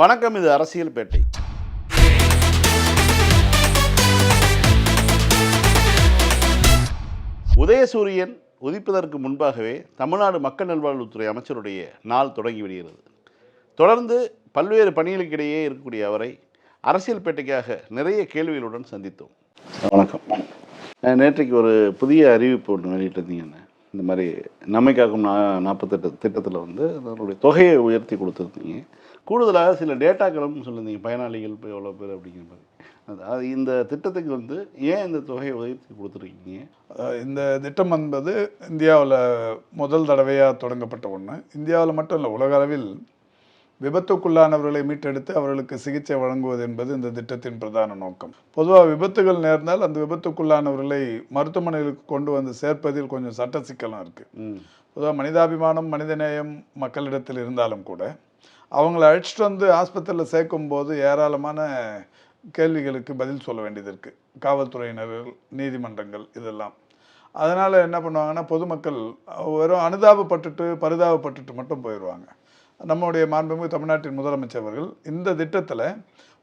வணக்கம் இது அரசியல் பேட்டை. உதயசூரியன் உதிப்பதற்கு முன்பாகவே தமிழ்நாடு மக்கள் நல்வாழ்வுத்துறை அமைச்சருடைய நாள் தொடங்கி விடுகிறது. தொடர்ந்து பல்வேறு பணிகளுக்கிடையே இருக்கக்கூடிய அவரை அரசியல் பேட்டைக்காக நிறைய கேள்விகளுடன் சந்தித்தோம். வணக்கம். நேற்றைக்கு ஒரு புதிய அறிவிப்பு ஒன்று வெளியிட்டிருந்தீங்கன்னு இந்த மாதிரி நம்மை காக்கும் நா நாற்பத்தெட்டு திட்டத்தில் வந்து அதனுடைய தொகையை உயர்த்தி கொடுத்துருந்தீங்க. கூடுதலாக சில டேட்டாக்களும் சொல்லியிருந்தீங்க பயனாளிகள் இப்போ எவ்வளோ பேர் அப்படிங்கிற மாதிரி. அது இந்த திட்டத்துக்கு வந்து ஏன் இந்த தொகையை உயர்த்தி கொடுத்துருக்கீங்க? இந்த திட்டம் என்பது இந்தியாவில் முதல் தடவையாக தொடங்கப்பட்ட ஒன்று இந்தியாவில் மட்டும் இல்லை உலக அளவில் விபத்துக்குள்ளானவர்களை மீட்டெடுத்து அவர்களுக்கு சிகிச்சை வழங்குவது என்பது இந்த திட்டத்தின் பிரதான நோக்கம். பொதுவாக விபத்துகள் நேர்ந்தால் அந்த விபத்துக்குள்ளானவர்களை மருத்துவமனைகளுக்கு கொண்டு வந்து சேர்ப்பதில் கொஞ்சம் சட்ட சிக்கலும் இருக்குது பொதுவாக மனிதாபிமானம் மனிதநேயம் மக்களிடத்தில் இருந்தாலும் கூட அவங்கள அழைச்சிட்டு வந்து ஆஸ்பத்திரியில் சேர்க்கும்போது ஏராளமான கேள்விகளுக்கு பதில் சொல்ல வேண்டியது இருக்குது காவல்துறையினர்கள் நீதிமன்றங்கள் இதெல்லாம். அதனால் என்ன பண்ணுவாங்கன்னா பொதுமக்கள் வெறும் அனுதாபப்பட்டுட்டு பரிதாபப்பட்டுட்டு மட்டும் போயிடுவாங்க நம்முடைய மாண்புமிகு தமிழ்நாட்டின் முதலமைச்சர் அவர்கள் இந்த திட்டத்தில்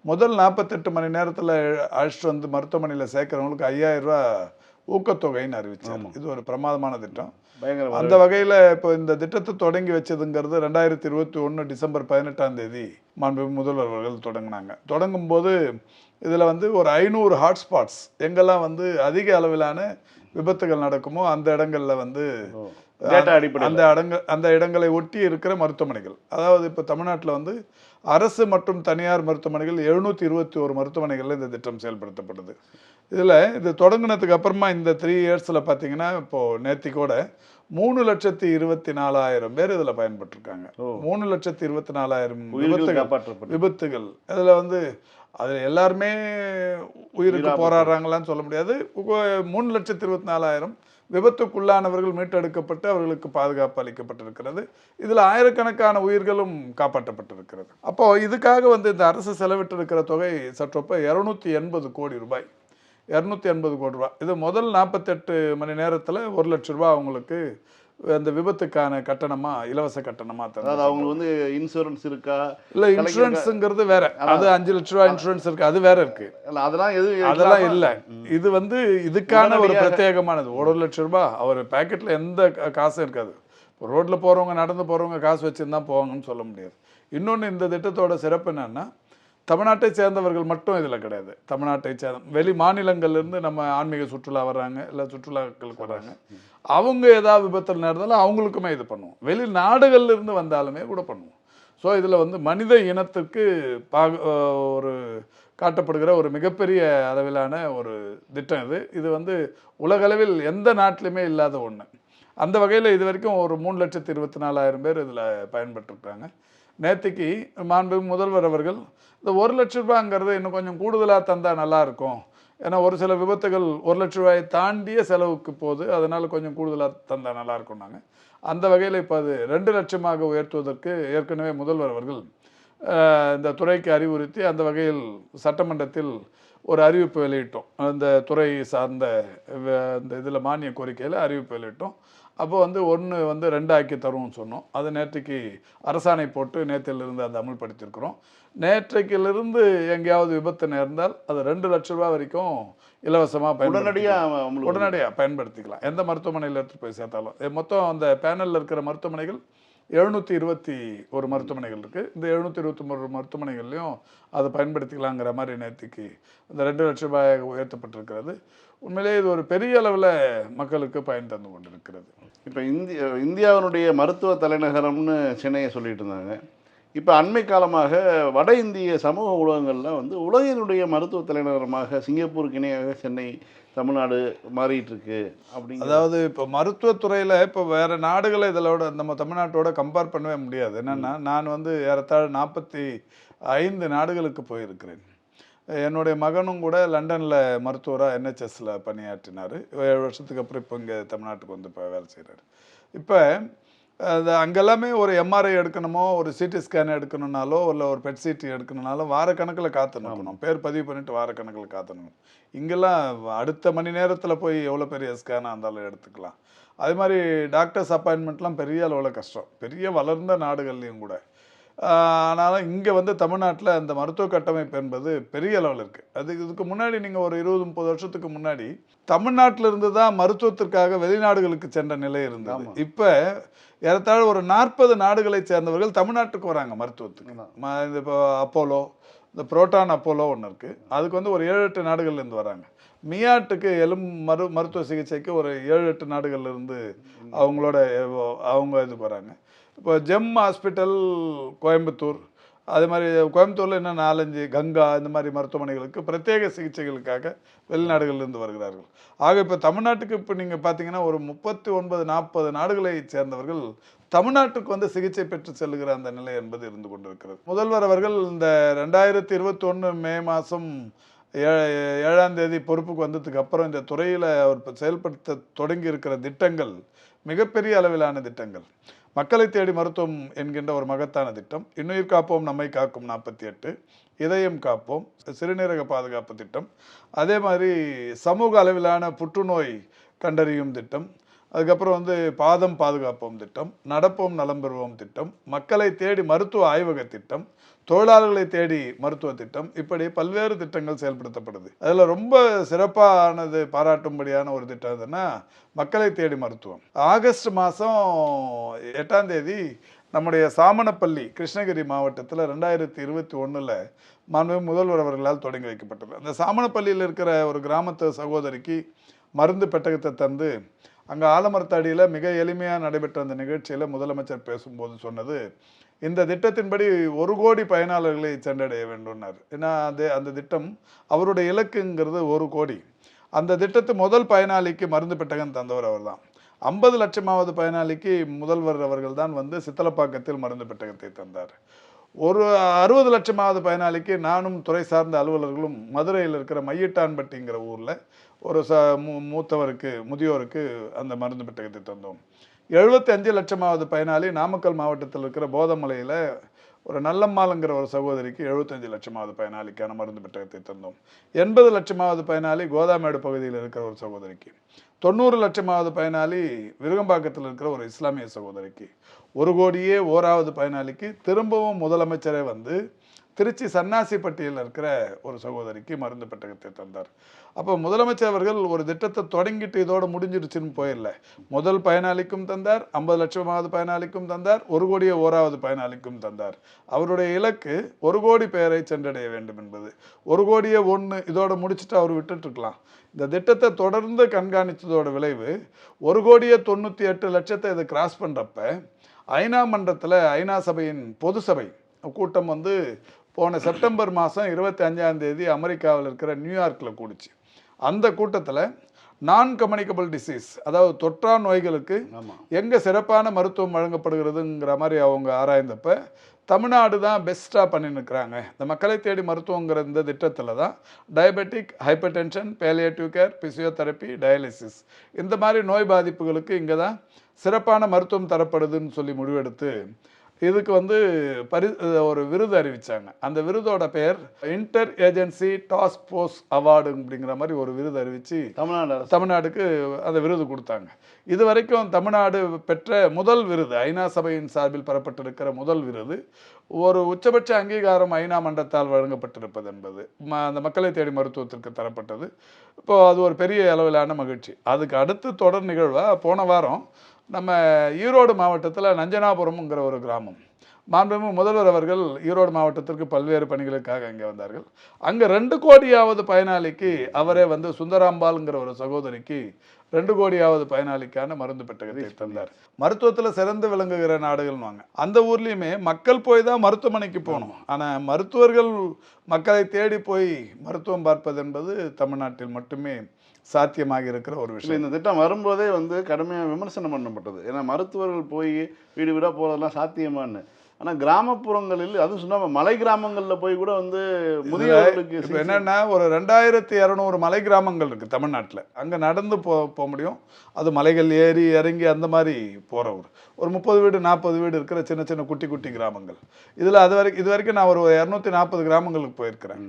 முதல் நாற்பத்தெட்டு மணி நேரத்தில் அழைச்சிட்டு வந்து மருத்துவமனையில் சேர்க்குறவங்களுக்கு ஐயாயிரம் ரூபா ஊக்கத்தொகைன்னு அறிவிச்சார். இது ஒரு பிரமாதமான திட்டம். அந்த வகையில் இப்போ இந்த திட்டத்தை தொடங்கி வச்சதுங்கிறது ரெண்டாயிரத்தி இருபத்தி ஒன்று டிசம்பர் பதினெட்டாம் தேதி மாண்பு முதல்வர் அவர்கள் தொடங்கினாங்க. தொடங்கும் போது இதில் வந்து ஒரு ஐநூறு ஹாட்ஸ்பாட்ஸ் எங்கெல்லாம் வந்து அதிக அளவிலான விபத்துகள் நடக்குமோ அந்த இடங்கள்ல வந்து டேட்டா அந்த இடங்க அந்த இடங்களை ஒட்டி இருக்கிற மருத்துவமனைகள். அதாவது இப்போ தமிழ்நாட்டில் வந்து அரசு மற்றும் தனியார் மருத்துவமனைகள் எழுநூற்றி இருபத்தி ஒரு மருத்துவமனைகளில் இந்த திட்டம் செயல்படுத்தப்படுது இதில் இது தொடங்கினதுக்கு அப்புறமா இந்த த்ரீ இயர்ஸில் பார்த்தீங்கன்னா இப்போது நேத்திக்கூட மூணு லட்சத்தி இருபத்தி நாலாயிரம் பேர் இதில் பயன்பட்டிருக்காங்க. மூணு லட்சத்தி இருபத்தி நாலாயிரம் விபத்துகள். விபத்துகள். அதில் வந்து அதில் எல்லாருமே உயிருக்கு. போராடுறாங்களான்னு சொல்ல முடியாது. மூணு லட்சத்தி இருபத்தி நாலாயிரம் விபத்துக்குள்ளானவர்கள் மீட்டெடுக்கப்பட்டு அவர்களுக்கு பாதுகாப்பு அளிக்கப்பட்டிருக்கிறது. இதில் ஆயிரக்கணக்கான உயிர்களும் காப்பாற்றப்பட்டிருக்கிறது. அப்போ இதுக்காக வந்து இந்த அரசு செலவிட்டிருக்கிற தொகை சற்றொப்ப இரநூத்தி எண்பது கோடி ரூபாய். இரநூத்தி எண்பது கோடி ரூபாய். இது முதல் நாற்பத்தெட்டு மணி நேரத்தில் ஒரு லட்ச ரூபாய் அவங்களுக்கு அந்த விபத்துக்கான கட்டணமா இலவச கட்டணமா அதாவது அவங்களுக்கு வந்து இன்சூரன்ஸ் இருக்கா? இல்ல இன்சூரன்ஸுங்கிறது வேற. அது அஞ்சு லட்ச ரூபாய் இன்சூரன்ஸ் இருக்கு அது வேற இருக்கு. அதெல்லாம் எதுவும் அதெல்லாம் இல்ல. இது வந்து இதுக்கான ஒரு பிரத்யேகமானது. ஒரு லட்ச ரூபாய் அவர் பாக்கெட்ல எந்த காசும் இருக்காது. ரோட்ல போறவங்க நடந்து போறவங்க காசு வச்சிருந்தா போவாங்கன்னு சொல்ல முடியாது. இன்னொன்னு இந்த திட்டத்தோட சிறப்பு என்னன்னா தமிழ்நாட்டை சேர்ந்தவர்கள் மட்டும் இதில் கிடையாது. தமிழ்நாட்டை சேர்ந்த வெளி மாநிலங்கள்லேருந்து நம்ம ஆன்மீக சுற்றுலா வர்றாங்க இல்லை சுற்றுலாக்களுக்கு வர்றாங்க. அவங்க ஏதாவது விபத்தில் நடந்தாலும் அவங்களுக்குமே இது பண்ணுவோம். வெளி நாடுகளில் இருந்து வந்தாலுமே கூட பண்ணுவோம். ஸோ இதில் வந்து மனித இனத்துக்கு பாக ஒரு காட்டப்படுகிற ஒரு மிகப்பெரிய அளவிலான ஒரு திட்டம் இது. இது வந்து உலகளவில் எந்த நாட்டிலுமே இல்லாத ஒன்று அந்த வகையில் இது வரைக்கும் ஒரு மூணு லட்சத்தி இருபத்தி நாலாயிரம் பேர் இதில் பயன்பட்டுருக்காங்க நேற்றுக்கு மாண்பு முதல்வர் அவர்கள் இந்த ஒரு லட்ச ரூபாங்கிறது இன்னும் கொஞ்சம் கூடுதலாக தந்தால் நல்லாயிருக்கும் ஏன்னா ஒரு சில விபத்துகள் ஒரு லட்ச ரூபாயை தாண்டிய செலவுக்கு போகுது அதனால் கொஞ்சம் கூடுதலாக தந்தால் நல்லாயிருக்கும் நாங்கள் அந்த வகையில் இப்போ அது ரெண்டு லட்சமாக உயர்த்துவதற்கு ஏற்கனவே முதல்வர் அவர்கள் இந்த துறைக்கு அறிவுறுத்தி அந்த வகையில் சட்டமன்றத்தில் ஒரு அறிவிப்பு வெளியிட்டோம். அந்த துறை சார்ந்த வ- அந்த இதில் மானிய கோரிக்கையில் அறிவிப்பு வெளியிட்டோம். அப்போ வந்து ஒன்று வந்து ரெண்டு ஆக்கி தருவோம்னு சொன்னோம். அது நேற்றுக்கு அரசாணை போட்டு நேற்றிலிருந்து அதை அமல்படுத்தியிருக்கிறோம். நேற்றைக்கிலிருந்து எங்கேயாவது விபத்து நேர்ந்தால் அது ரெண்டு லட்ச ரூபாய் வரைக்கும் இலவசமாக உடனடியா பயன்படுத்திக்கலாம் அவங்களுக்கு உடனடியாக பயன்படுத்திக்கலாம். எந்த மருத்துவமனையில் எடுத்து போய் சேர்த்தாலும். மொத்தம் அந்த பேனலில் இருக்கிற மருத்துவமனைகள் எழுநூற்றி இருபத்தி ஒரு மருத்துவமனைகள் இருக்குது இந்த எழுநூற்றி இருபத்தி மூணு மருத்துவமனைகள்லையும் அதை பயன்படுத்திக்கலாங்கிற மாதிரி நேற்றுக்கு இந்த ரெண்டு லட்ச ரூபாய் உயர்த்தப்பட்டிருக்கிறது. உண்மையிலேயே இது ஒரு பெரிய அளவில் மக்களுக்கு பயன் தந்து கொண்டிருக்கிறது. இப்போ இந்திய இந்தியாவினுடைய மருத்துவ தலைநகரம்னு சென்னையை சொல்லிட்டு இருந்தாங்க. இப்போ அண்மை காலமாக வட இந்திய சமூக ஊடகங்கள்ல வந்து உலகினுடைய மருத்துவ தலைநகரமாக சிங்கப்பூருக்கு இணையாக சென்னை தமிழ்நாடு மாறிட்டு இருக்கு அப்படிங்கிற அதாவது இப்போ மருத்துவத்துறையில் இப்போ வேறு நாடுகளை இதோட நம்ம தமிழ்நாட்டோட கம்பேர் பண்ணவே முடியாது. என்னென்னா நான் வந்து ஏறத்தாழ நாற்பத்தி ஐந்து நாடுகளுக்கு போயிருக்கிறேன். என்னுடைய மகனும் கூட லண்டனில் மருத்துவராக என்ஹெச்எஸில் பணியாற்றினார். ஏழு வருஷத்துக்கு அப்புறம் இப்போ இங்கே தமிழ்நாட்டுக்கு வந்து இப்போ வேலை செய்கிறாரு இப்போ அது அங்கெல்லாமே ஒரு எம்ஆர்ஐ எடுக்கணுமோ ஒரு சிடி ஸ்கேன் எடுக்கணும்னாலோ இல்லை ஒரு பெட் சிடி எடுக்கணும்னாலும் வாரக்கணக்கில் காத்து நிற்கணும் பேர் பதிவு பண்ணிட்டு வாரக்கணக்கில் காத்து இங்கெல்லாம் அடுத்த மணி நேரத்தில் போய் எவ்வளோ பெரிய ஸ்கேனாக இருந்தாலும் எடுத்துக்கலாம். அது மாதிரி டாக்டர்ஸ் அப்பாயின்மெண்ட்லாம் பெரிய அளவில் கஷ்டம். பெரிய வளர்ந்த நாடுகள்லையும் கூட. ஆனாலும் இங்கே வந்து தமிழ்நாட்டில் அந்த மருத்துவ கட்டமைப்பு என்பது பெரிய அளவில் இருக்குது அது இதுக்கு முன்னாடி நீங்கள் ஒரு இருபது முப்பது வருஷத்துக்கு முன்னாடி தமிழ்நாட்டில் இருந்து தான் மருத்துவத்திற்காக வெளிநாடுகளுக்கு சென்ற நிலை இருந்தது. இப்போ ஏறத்தாழ ஒரு நாற்பது நாடுகளை சேர்ந்தவர்கள் தமிழ்நாட்டுக்கு வராங்க மருத்துவத்துக்கு. இந்த இப்போ அப்போலோ இந்த புரோட்டான் அப்போலோ ஒன்று இருக்குது அதுக்கு வந்து ஒரு ஏழு எட்டு நாடுகள்லேருந்து வராங்க. மியாட்டுக்கு எலும் மரு மருத்துவ சிகிச்சைக்கு ஒரு ஏழு எட்டு நாடுகள்ல இருந்து அவங்களோட அவங்க இதுக்கு வராங்க. இப்போ ஜெம் ஹாஸ்பிட்டல் கோயம்புத்தூர் அது மாதிரி கோயம்புத்தூரில் இன்னும் நாலஞ்சு கங்கா இந்த மாதிரி மருத்துவமனைகளுக்கு பிரத்யேக சிகிச்சைகளுக்காக வெளிநாடுகளிலிருந்து வருகிறார்கள். ஆக இப்போ தமிழ்நாட்டுக்கு இப்போ நீங்கள் பார்த்தீங்கன்னா ஒரு முப்பத்தி ஒன்பது நாற்பது நாடுகளை சேர்ந்தவர்கள் தமிழ்நாட்டுக்கு வந்து சிகிச்சை பெற்று செல்லுகிற அந்த நிலை என்பது இருந்து கொண்டிருக்கிறது. முதல்வர் அவர்கள் இந்த ரெண்டாயிரத்தி இருபத்தி ஒன்று மே மாதம் ஏழாம் தேதி பொறுப்புக்கு வந்ததுக்கு அப்புறம் இந்த துறையில் அவர் செயல்படுத்த தொடங்கி இருக்கிற திட்டங்கள் மிகப்பெரிய அளவிலான திட்டங்கள். மக்களை தேடி மருத்துவம் என்கின்ற ஒரு மகத்தான திட்டம். இன்னுயிர் காப்போம் நம்மை காக்கும் நாற்பத்தி எட்டு. இதயம் காப்போம் சிறுநீரக பாதுகாப்பு திட்டம். அதே மாதிரி சமூக அளவிலான புற்றுநோய் கண்டறியும் திட்டம். அதுக்கப்புறம் வந்து பாதம் பாதுகாப்போம் திட்டம் நடப்போம் நலம் பெறுவோம் திட்டம் மக்களை தேடி மருத்துவ ஆய்வக திட்டம் தொழிலாளர்களை தேடி மருத்துவ திட்டம் இப்படி பல்வேறு திட்டங்கள் செயல்படுத்தப்படுது. அதில் ரொம்ப சிறப்பானது பாராட்டும்படியான ஒரு திட்டம் எதுன்னா மக்களை தேடி மருத்துவம். ஆகஸ்ட் மாதம் எட்டாம் தேதி நம்முடைய சாமணப்பள்ளி கிருஷ்ணகிரி மாவட்டத்தில் ரெண்டாயிரத்தி இருபத்தி ஒன்றில் மாண்பு முதல்வர் அவர்களால் தொடங்கி வைக்கப்பட்டது. அந்த சாமணப்பள்ளியில் இருக்கிற ஒரு கிராமத்து சகோதரிக்கு மருந்து பெட்டகத்தை தந்து அங்கே ஆலமரத்தடியில் மிக எளிமையாக நடைபெற்ற அந்த நிகழ்ச்சியில் முதலமைச்சர் பேசும்போது சொன்னது இந்த திட்டத்தின்படி ஒரு கோடி பயனாளர்களை சென்றடைய வேண்டும்னார். ஏன்னா அது அந்த திட்டம் அவருடைய இலக்குங்கிறது ஒரு கோடி. அந்த திட்டத்து முதல் பயனாளிக்கு மருந்து பெட்டகம் தந்தவர் அவர்தான். ஐம்பது லட்சமாவது பயனாளிக்கு முதல்வர் அவர்கள் தான் வந்து சித்தலப்பாக்கத்தில் மருந்து பெட்டகத்தை தந்தார். ஒரு அறுபது லட்சமாவது பயனாளிக்கு நானும் துறை சார்ந்த அலுவலர்களும் மதுரையில் இருக்கிற மையிட்டான்பட்டிங்கிற ஊரில் ஒரு ச மூ மூத்தவருக்கு முதியோருக்கு அந்த மருந்து பெட்டகத்தை தந்தோம். எழுபத்தி அஞ்சு லட்சமாவது பயனாளி நாமக்கல் மாவட்டத்தில் இருக்கிற போதமலையில் ஒரு நல்லம்மாளுங்கிற ஒரு சகோதரிக்கு எழுபத்தஞ்சு லட்சமாவது பயனாளிக்கான மருந்து பெட்டகத்தை தந்தோம். எண்பது லட்சமாவது பயனாளி கோதாமேடு பகுதியில் இருக்கிற ஒரு சகோதரிக்கு. தொண்ணூறு லட்சமாவது பயனாளி விருகம்பாக்கத்தில் இருக்கிற ஒரு இஸ்லாமிய சகோதரிக்கு. ஒரு கோடியே ஓராவது பயனாளிக்கு திரும்பவும் முதலமைச்சரே வந்து திருச்சி சன்னாசிப்பட்டியில் இருக்கிற ஒரு சகோதரிக்கு மருந்து பெட்டகத்தை தந்தார். அப்போ முதலமைச்சர் அவர்கள் ஒரு திட்டத்தை தொடங்கிட்டு இதோட முடிஞ்சிருச்சுன்னு போயிடல. முதல் பயனாளிக்கும் தந்தார் ஐம்பது லட்சமாவது பயனாளிக்கும் தந்தார் ஒரு கோடியே ஓராவது பயனாளிக்கும் தந்தார். அவருடைய இலக்கு ஒரு கோடி பேரை சென்றடைய வேண்டும் என்பது. ஒரு கோடியே ஒன்று இதோட முடிச்சுட்டு அவர் விட்டுட்டுருக்கலாம். இந்த திட்டத்தை தொடர்ந்து கண்காணித்ததோட விளைவு ஒரு கோடியே தொண்ணூற்றி எட்டு லட்சத்தை இதை கிராஸ் பண்ணுறப்ப ஐநா மன்றத்தில் ஐநா சபையின் பொது சபை கூட்டம் வந்து போன செப்டம்பர் மாதம் இருபத்தி அஞ்சாம் தேதி அமெரிக்காவில் இருக்கிற நியூயார்க்கில் கூடிச்சு. அந்த கூட்டத்தில் நான் கம்யூனிகபிள் டிசீஸ் அதாவது தொற்றா நோய்களுக்கு எங்கே சிறப்பான மருத்துவம் வழங்கப்படுகிறதுங்கிற மாதிரி அவங்க ஆராய்ந்தப்ப தமிழ்நாடு தான் பெஸ்ட்டாக பண்ணின்னுக்குறாங்க இந்த மக்களை தேடி மருத்துவங்கிற இந்த திட்டத்தில் தான் diabetic hypertension palliative care physiotherapy dialysis இந்த மாதிரி நோய் பாதிப்புகளுக்கு இங்கே தான் சிறப்பான மருத்துவம் தரப்படுதுன்னு சொல்லி முடிவெடுத்து இதுக்கு வந்து பரி ஒரு விருது அறிவிச்சாங்க. அந்த விருதோட பெயர் inter agency task force award அப்படிங்கிற மாதிரி ஒரு விருது அறிவித்து தமிழ்நாடு தமிழ்நாடுக்கு அந்த விருது கொடுத்தாங்க. இது வரைக்கும் தமிழ்நாடு பெற்ற முதல் விருது ஐநா சபையின் சார்பில் பெறப்பட்டிருக்கிற முதல் விருது ஒரு உச்சபட்ச அங்கீகாரம் ஐநா மன்றத்தால் வழங்கப்பட்டிருப்பது என்பது. ம அந்த மக்களை தேடி மருத்துவத்திற்கு தரப்பட்டது. இப்போ அது ஒரு பெரிய அளவிலான மகிழ்ச்சி. அதுக்கு அடுத்து தொடர் நிகழ்வாக போன வாரம் நம்ம ஈரோடு மாவட்டத்தில் நஞ்சனாபுரம்ங்கிற ஒரு கிராமம். மாண்புமிகு முதல்வர் அவர்கள் ஈரோடு மாவட்டத்திற்கு பல்வேறு பணிகளுக்காக அங்கே வந்தார்கள். அங்கே ரெண்டு கோடியாவது பயனாளிக்கு அவரே வந்து சுந்தராம்பாள்ங்கிற ஒரு சகோதரிக்கு ரெண்டு கோடியாவது பயனாளிக்கான மருந்து பெட்டகத்தை தந்தார். மருத்துவத்தில் சிறந்து விளங்குகிற நாடுகள்வாங்க அந்த ஊர்லேயுமே மக்கள் போய் தான் மருத்துவமனைக்கு போகணும். ஆனால் மருத்துவர்கள் மக்களை தேடி போய் மருத்துவம் பார்ப்பது என்பது தமிழ்நாட்டில் மட்டுமே சாத்தியமாக இருக்கிற ஒரு விஷயம். இந்த திட்டம் வரும்போதே வந்து கடுமையாக விமர்சனம் பண்ணப்பட்டது. ஏன்னா மருத்துவர்கள் போய் வீடு வீடாக போகிறதெல்லாம் சாத்தியமான்னு. ஆனால் கிராமப்புறங்களில் அதுவும் சொன்னா மலை கிராமங்களில் போய் கூட வந்து முதியவர்களுக்கு இப்போ என்னன்னா ஒரு ரெண்டாயிரத்தி இரநூறு மலை கிராமங்கள் இருக்குது தமிழ்நாட்டில். அங்கே நடந்து போ போக முடியும். அது மலைகள் ஏறி இறங்கி அந்த மாதிரி போகிற ஊர். ஒரு முப்பது வீடு நாற்பது வீடு இருக்கிற சின்ன சின்ன குட்டி குட்டி கிராமங்கள். இதில் அது வரைக்கும் இது வரைக்கும் நான் ஒரு இரநூத்தி நாற்பது கிராமங்களுக்கு போயிருக்கிறேன்.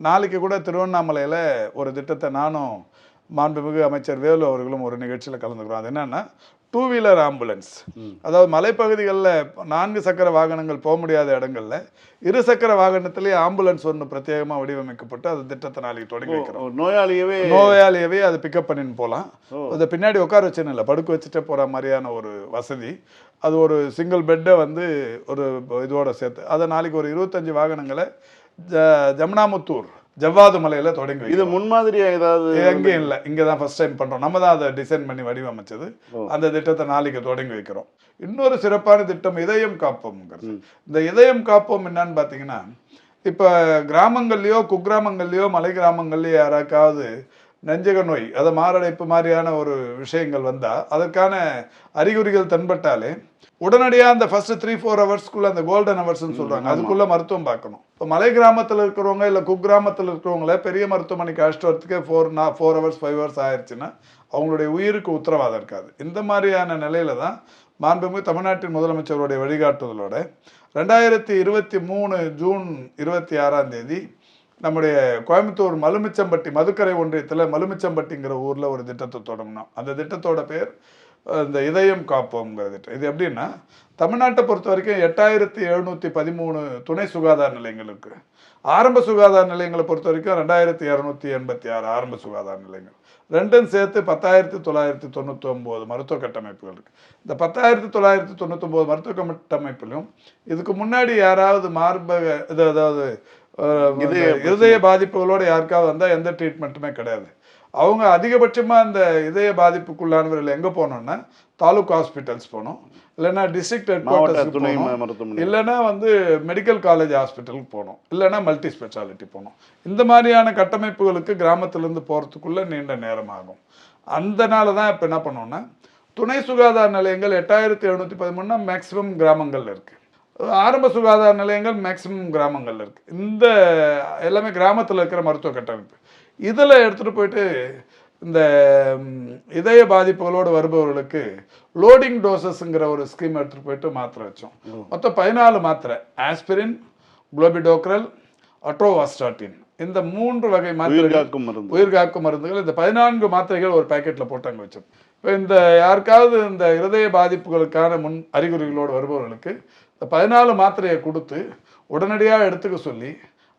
நாளைக்கு கூட திருவண்ணாமலையில் ஒரு திட்டத்தை நானும் மாண்புமிகு அமைச்சர் வேலு அவர்களும் ஒரு நிகழ்ச்சியில் கலந்துக்கிறோம் அது என்னன்னா டூ வீலர் ஆம்புலன்ஸ். அதாவது மலைப்பகுதிகளில் நான்கு சக்கர வாகனங்கள் போக முடியாத இடங்கள்ல இரு சக்கர வாகனத்திலேயே ஆம்புலன்ஸ் ஒன்று பிரத்யேகமாக வடிவமைக்கப்பட்டு அது திட்டத்தை நாளைக்கு தொடங்கி வைக்கிறோம் நோயாளியவே நோயாளியவே அதை பிக்கப் பண்ணின்னு போகலாம். அதை பின்னாடி உட்கார வச்சுன்னு இல்லை படுக்க வச்சுட்டே போகிற மாதிரியான ஒரு வசதி அது ஒரு சிங்கிள் பெட்டை வந்து ஒரு இதோட சேர்த்து அதை நாளைக்கு ஒரு இருபத்தஞ்சு வாகனங்களை ஜ ஜமுனாமுத்தூர் ஜவ்வாது மலையில தொடங்கி. இது முன்மாதிரியா ஏதாவது எங்கேயும் இல்லை இங்கே தான் ஃபர்ஸ்ட் டைம் பண்ணுறோம் நம்ம தான் அதை டிசைன் பண்ணி வடிவமைச்சது. அந்த திட்டத்தை நாளைக்கு தொடங்கி வைக்கிறோம் இன்னொரு சிறப்பான திட்டம் இதயம் காப்போம்ங்கிறது. இந்த இதயம் காப்போம் என்னன்னு பார்த்தீங்கன்னா இப்போ கிராமங்கள்லையோ குக்கிராமங்கள்லையோ மலை கிராமங்கள்லையோ யாராக்காவது நெஞ்சக நோய் அதை மாரடைப்பு மாதிரியான ஒரு விஷயங்கள் வந்தால் அதற்கான அறிகுறிகள் தென்பட்டாலே உடனடியாக அந்த ஃபர்ஸ்ட் த்ரீ ஃபோர் ஹவர்ஸ்க்குள்ள அந்த கோல்டன் ஹவர்ஸ்னு சொல்றாங்க. அதுக்குள்ள மருத்துவம் பார்க்கணும். இப்போ மலை கிராமத்தில் இருக்கிறவங்க இல்லை குக்கிராமத்தில் இருக்கிறவங்கள பெரிய மருத்துவமனைக்கு அழைச்சிட்டு வரதுக்கே ஃபோர் நா ஃபோர் ஹவர்ஸ் ஃபைவ் ஹவர்ஸ் ஆயிடுச்சுன்னா அவங்களுடைய உயிருக்கு உத்தரவாதம் இருக்காது. இந்த மாதிரியான நிலையில தான் மாண்புமிகு தமிழ்நாட்டின் முதலமைச்சருடைய வழிகாட்டுதலோட ரெண்டாயிரத்தி இருபத்தி மூணு ஜூன் இருபத்தி ஆறாம் தேதி நம்முடைய கோயம்புத்தூர் மலுமிச்சம்பட்டி மதுக்கரை ஒன்றியத்தில் மலுமிச்சம்பட்டிங்கிற ஊரில் ஒரு திட்டத்தை தொடங்கினோம். அந்த திட்டத்தோட பேர் இந்த இதயம் காப்போம்ங்கிற திட்டம். இது எப்படின்னா தமிழ்நாட்டை பொறுத்த வரைக்கும் எட்டாயிரத்தி எழுநூற்றி பதிமூணு துணை சுகாதார நிலையங்கள் இருக்குது ஆரம்ப சுகாதார நிலையங்களை பொறுத்த வரைக்கும் ரெண்டாயிரத்தி இரநூத்தி எண்பத்தி ஆறு ஆரம்ப சுகாதார நிலையங்கள். ரெண்டும் சேர்த்து பத்தாயிரத்தி தொள்ளாயிரத்தி தொண்ணூற்றி ஒம்பது மருத்துவ கட்டமைப்புகள் இருக்கு. இந்த பத்தாயிரத்தி தொள்ளாயிரத்தி தொண்ணூத்தொம்போது மருத்துவ கட்டமைப்பிலும் இதுக்கு முன்னாடி யாராவது மார்பக இது அதாவது இந்த இருதய பாதிப்புகளோட யாருக்காவது வந்தால் எந்த ட்ரீட்மெண்ட்டுமே கிடையாது. அவங்க அதிகபட்சமாக அந்த இதய பாதிப்புக்குள்ளானவர்கள் எங்கே போனோம்னா தாலுக் ஹாஸ்பிட்டல்ஸ் போகணும் இல்லைன்னா டிஸ்ட்ரிக்ட் ஹெட் மருத்துவமனை இல்லைன்னா வந்து மெடிக்கல் காலேஜ் ஹாஸ்பிட்டலுக்கு போகணும் இல்லைன்னா மல்டி ஸ்பெஷாலிட்டி போகணும் இந்த மாதிரியான கட்டமைப்புகளுக்கு கிராமத்துலேருந்து போகிறதுக்குள்ள நீண்ட நேரம் ஆகும். அதனால தான் இப்போ என்ன பண்ணோம்னா துணை சுகாதார நிலையங்கள் எட்டாயிரத்தி எழுநூற்றி பதிமூணுனா மேக்ஸிமம் கிராமங்கள்ல இருக்கு. ஆரம்ப சுகாதார நிலையங்கள் மேக்ஸிமம் கிராமங்கள்ல இருக்கு. இந்த எல்லாமே கிராமத்தில் இருக்கிற மருத்துவ கட்டமைப்பு. இதில் எடுத்துகிட்டு போயிட்டு இந்த இதய பாதிப்புகளோடு வருபவர்களுக்கு லோடிங் டோசஸ்ங்கிற ஒரு ஸ்கீம் எடுத்துகிட்டு போயிட்டு மாத்திரை வச்சோம். மொத்தம் பதினாலு மாத்திரை. ஆஸ்பிரின் குளோபிடோக்ரல் அட்ரோவாஸ்டாட்டின் இந்த மூன்று வகை மாத்திரைகள் மருந்து. உயிர் காக்கும் மருந்துகள். இந்த பதினான்கு மாத்திரைகள் ஒரு பாக்கெட்டில் போட்டு அங்கே வச்சோம். இப்போ இந்த யாருக்காவது இந்த இருதய பாதிப்புகளுக்கான முன் அறிகுறிகளோடு வருபவர்களுக்கு இந்த பதினாலு மாத்திரையை கொடுத்து உடனடியாக எடுத்துக்க சொல்லி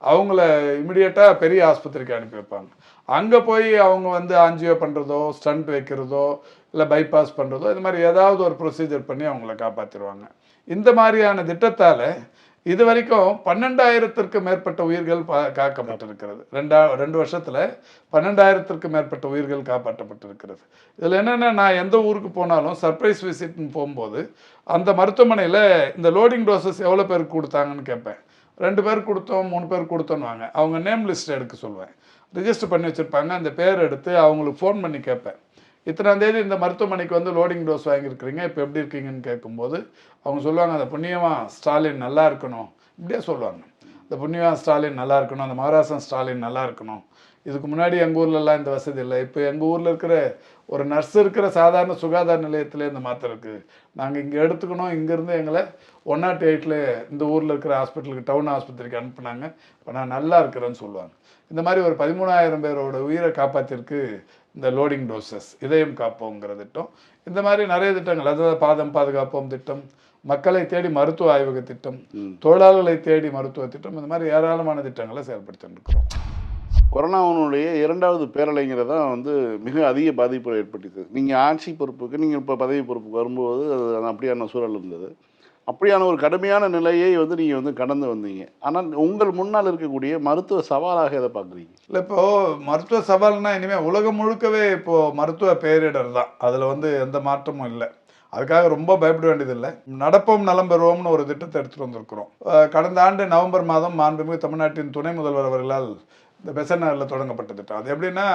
அவங்கள இமிடியேட்டாக பெரிய ஆஸ்பத்திரிக்கு அனுப்பி வைப்பாங்க. அங்கே போய் அவங்க வந்து ஆஞ்சியோ பண்ணுறதோ ஸ்டண்ட் வைக்கிறதோ இல்லை பைபாஸ் பண்ணுறதோ இது மாதிரி ஏதாவது ஒரு ப்ரொசீஜர் பண்ணி அவங்கள காப்பாற்றிடுவாங்க இந்த மாதிரியான திட்டத்தால் இது வரைக்கும் பன்னெண்டாயிரத்திற்கு மேற்பட்ட உயிர்கள் பா காக்கப்பட்டிருக்கிறது. ரெண்டா ரெண்டு வருஷத்தில் பன்னெண்டாயிரத்திற்கு மேற்பட்ட உயிர்கள் காப்பாற்றப்பட்டிருக்கிறது. இதில் என்னென்னா நான் எந்த ஊருக்கு போனாலும் சர்ப்ரைஸ் விசிட்னு போகும்போது அந்த மருத்துவமனையில் இந்த லோடிங் டோசஸ் எவ்வளோ பேருக்கு கொடுத்தாங்கன்னு கேட்பேன். ரெண்டு பேர் கொடுத்தோம் மூணு பேர் கொடுத்தோன்னுவாங்க. அவங்க நேம் லிஸ்ட் எடுக்க சொல்லுவேன். ரிஜிஸ்டர் பண்ணி வச்சுருப்பாங்க. அந்த பேர் எடுத்து அவங்களுக்கு ஃபோன் பண்ணி கேட்பேன். இத்தனாம் தேதி இந்த மருத்துவமனைக்கு வந்து லோடிங் டோஸ் வாங்கியிருக்கிறீங்க. இப்போ எப்படி இருக்கீங்கன்னு கேட்கும்போது அவங்க சொல்லுவாங்க அந்த புண்ணியமா ஸ்டாலின் நல்லா இருக்கணும். இப்படியே சொல்லுவாங்க. இந்த புண்ணியமா ஸ்டாலின் நல்லா இருக்கணும். அந்த மகாராஷ்டிரன் ஸ்டாலின் நல்லா இருக்கணும். இதுக்கு முன்னாடி எங்கள் ஊர்லலாம் இந்த வசதி இல்லை. இப்போ எங்கள் ஊரில் இருக்கிற ஒரு நர்ஸ் இருக்கிற சாதாரண சுகாதார நிலையத்திலே இந்த மாத்திரை இருக்குது நாங்கள் இங்கே எடுத்துக்கணும். இங்கேருந்து எங்களை ஒன் நாட் எயிட்டில் இந்த ஊரில் இருக்கிற ஹாஸ்பிட்டலுக்கு டவுன் ஆஸ்பத்திரிக்கு அனுப்புனாங்க. இப்போ நான் நல்லா இருக்கிறேன்னு சொல்லுவாங்க. இந்த மாதிரி ஒரு பதிமூணாயிரம் பேரோட உயிரை காப்பாற்றிருக்கு இந்த லோடிங் டோசஸ் இதயம் காப்போங்கிற திட்டம் இந்த மாதிரி நிறைய திட்டங்கள் அதாவது பாதம் பாதுகாப்போம் திட்டம் மக்களை தேடி மருத்துவ ஆய்வக திட்டம் தொழிலாளர்களை தேடி மருத்துவ திட்டம் இந்த மாதிரி ஏராளமான திட்டங்களை செயல்படுத்திட்டு இருக்கிறோம். கொரோனாவினுடைய இரண்டாவது பேரலைங்கிறது தான் வந்து மிக அதிக பாதிப்பு ஏற்படுத்தியது நீங்கள் ஆட்சி பொறுப்புக்கு நீங்கள் இப்போ பதவி பொறுப்புக்கு வரும்போது அது அது அப்படியான சூழல் இருந்தது. அப்படியான ஒரு கடுமையான நிலையை வந்து நீங்கள் வந்து கடந்து வந்தீங்க. ஆனால் உங்கள் முன்னால் இருக்கக்கூடிய மருத்துவ சவாலாக எதை பார்க்குறீங்க? இல்லை இப்போது மருத்துவ சவால்னா இனிமேல் உலகம் முழுக்கவே இப்போது மருத்துவ பேரிடர் தான். அதில் வந்து எந்த மாற்றமும் இல்லை. அதுக்காக ரொம்ப பயப்பட வேண்டியதில்லை. நடப்போம் நலம் பெறுவோம்னு ஒரு திட்டத்தை எடுத்துகிட்டு வந்திருக்கிறோம். கடந்த ஆண்டு நவம்பர் மாதம் மாண்புமிகு தமிழ்நாட்டின் துணை முதல்வர் அவர்களால் இந்த பெசன் நகரில் தொடங்கப்பட்ட திட்டம். அது எப்படின்னா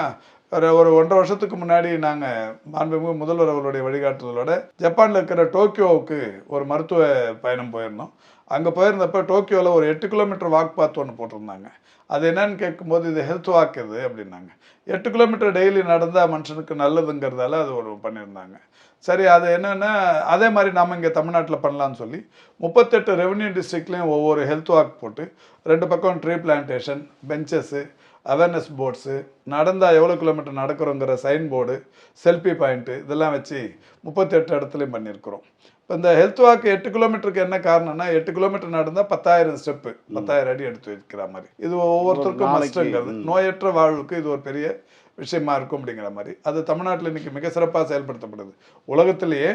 ஒரு ஒன்றரை வருஷத்துக்கு முன்னாடி நாங்கள் மாண்புமிகு முதல்வர் அவர்களுடைய வழிகாட்டுதலோட ஜப்பானில் இருக்கிற டோக்கியோவுக்கு ஒரு மருத்துவ பயணம் போயிருந்தோம். அங்கே போயிருந்தப்ப டோக்கியோவில் ஒரு எட்டு கிலோமீட்டர் வாக் பாத் ஒன்று போட்டிருந்தாங்க. அது என்னன்னு கேட்கும்போது இது ஹெல்த் வாக் இது அப்படின்னாங்க. எட்டு கிலோமீட்டர் டெய்லி நடந்தால் மனுஷனுக்கு நல்லதுங்கிறதால அது ஒரு பண்ணியிருந்தாங்க. சரி அது என்னென்னா அதே மாதிரி நாம் இங்கே தமிழ்நாட்டில் பண்ணலான்னு சொல்லி முப்பத்தெட்டு ரெவன்யூ டிஸ்ட்ரிக்ட்லேயும் ஒவ்வொரு ஹெல்த் வாக் போட்டு ரெண்டு பக்கம் tree plantation benches awareness boards நடந்தால் எவ்வளோ கிலோமீட்டர் நடக்கிறோங்கிற சைன் போர்டு செல்ஃபி பாயிண்ட்டு இதெல்லாம் வச்சு முப்பத்தெட்டு இடத்துலையும் பண்ணியிருக்கிறோம். இப்போ இந்த ஹெல்த் வாக் எட்டு கிலோமீட்டருக்கு என்ன காரணம்னா எட்டு கிலோமீட்டர் நடந்தால் பத்தாயிரம் ஸ்டெப்பு பத்தாயிரம் அடி எடுத்து வைக்கிற மாதிரி. இது ஒவ்வொருத்தருக்கும் மஸ்ட்டுங்கிறது. நோயற்ற வாழ்வுக்கு இது ஒரு பெரிய விஷயமா இருக்கும் அப்படிங்கிற மாதிரி. அது தமிழ்நாட்டில் இன்னைக்கு மிக சிறப்பாக செயல்படுத்தப்படுது. உலகத்திலேயே